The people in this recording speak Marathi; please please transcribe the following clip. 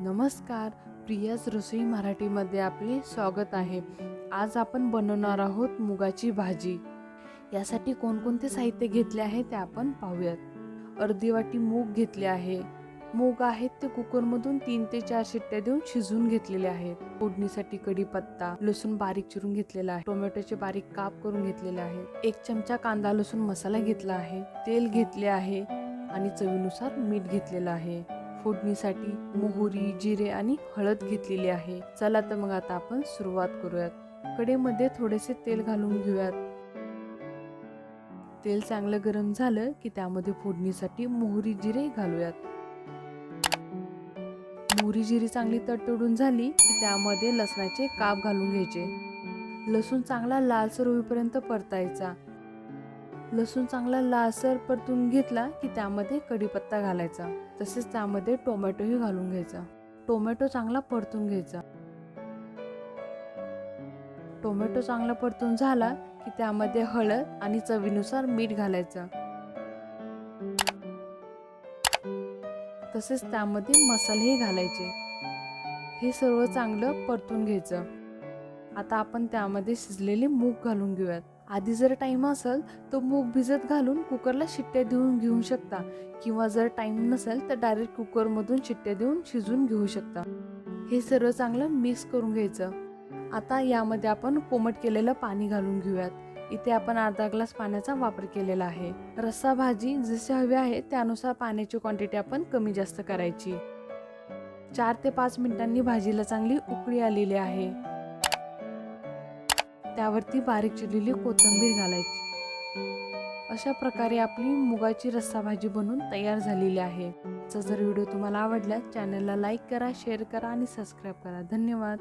नमस्कार प्रियाज रसोई मराठीमध्ये आपले स्वागत आहे. आज आपण बनवणार आहोत मुगाची भाजी. यासाठी कोणकोणते साहित्य घेतले आहे ते आपण पाहूयात. अर्धी वाटी मूग घेतले आहे. मूग आहेत ते कुकरमधून तीन ते चार शिट्ट्या देऊन शिजवून घेतलेले आहेत फोडणीसाठी कढीपत्ता लसूण बारीक चिरून घेतलेला आहे. टोमॅटोचे बारीक काप करून घेतलेले आहे. एक चमचा कांदा लसूण मसाला घेतला आहे. तेल घेतले आहे आणि चवीनुसार मीठ घेतलेलं आहे. फोडणीसाठी मोहरी जिरे आणि हळद घेतलेली आहे. चला तर मग आता आपण सुरुवात करूयात. कडेमध्ये थोडेसे तेल घालून घेऊयात. तेल चांगलं गरम झालं की त्यामध्ये फोडणीसाठी मोहरी जिरे घालूयात. मोहरी जिरी चांगली तडतडून झाली की त्यामध्ये लसणाचे काप घालून घ्यायचे. लसूण चांगला लालसर होईपर्यंत परतायचा. लसूण चांगला लालसर परतून घेतला की त्यामध्ये कढीपत्ता घालायचा. तसेच त्यामध्ये टोमॅटोही घालून घ्यायचा. टोमॅटो चांगला परतून घ्यायचा. टोमॅटो चांगला परतून झाला की त्यामध्ये हळद आणि चवीनुसार मीठ घालायचं. तसेच त्यामध्ये मसालेही घालायचे. हे सर्व चांगलं परतून घ्यायचं. आता आपण त्यामध्ये शिजलेले मूग घालून घेऊयात. आधी जर टाईम असेल तर मूग भिजत घालून कुकरला शिट्ट्या देऊन घेऊ शकता. किंवा जर टाईम नसेल तर डायरेक्ट कुकरमधून शिट्ट्या देऊन शिजून घेऊ शकता. हे सर्व चांगलं मिक्स करून घ्यायचं. आता यामध्ये आपण कोमट केलेलं पाणी घालून घेऊयात. इथे आपण अर्धा ग्लास पाण्याचा वापर केलेला आहे. रस्सा भाजी जसे हवी आहे त्यानुसार पाण्याची क्वांटिटी आपण कमी जास्त करायची. चार ते पाच मिनिटांनी भाजीला चांगली उकळी आलेली आहे. त्यावरती बारीक चिरलेली कोथिंबीर घालायची. अशा प्रकारे आपली मुगाची रस्सा भाजी बनून तयार झालेली आहे. जर व्हिडिओ तुम्हाला आवडल्यास चॅनलला लाईक करा शेअर करा आणि सबस्क्राईब करा. धन्यवाद.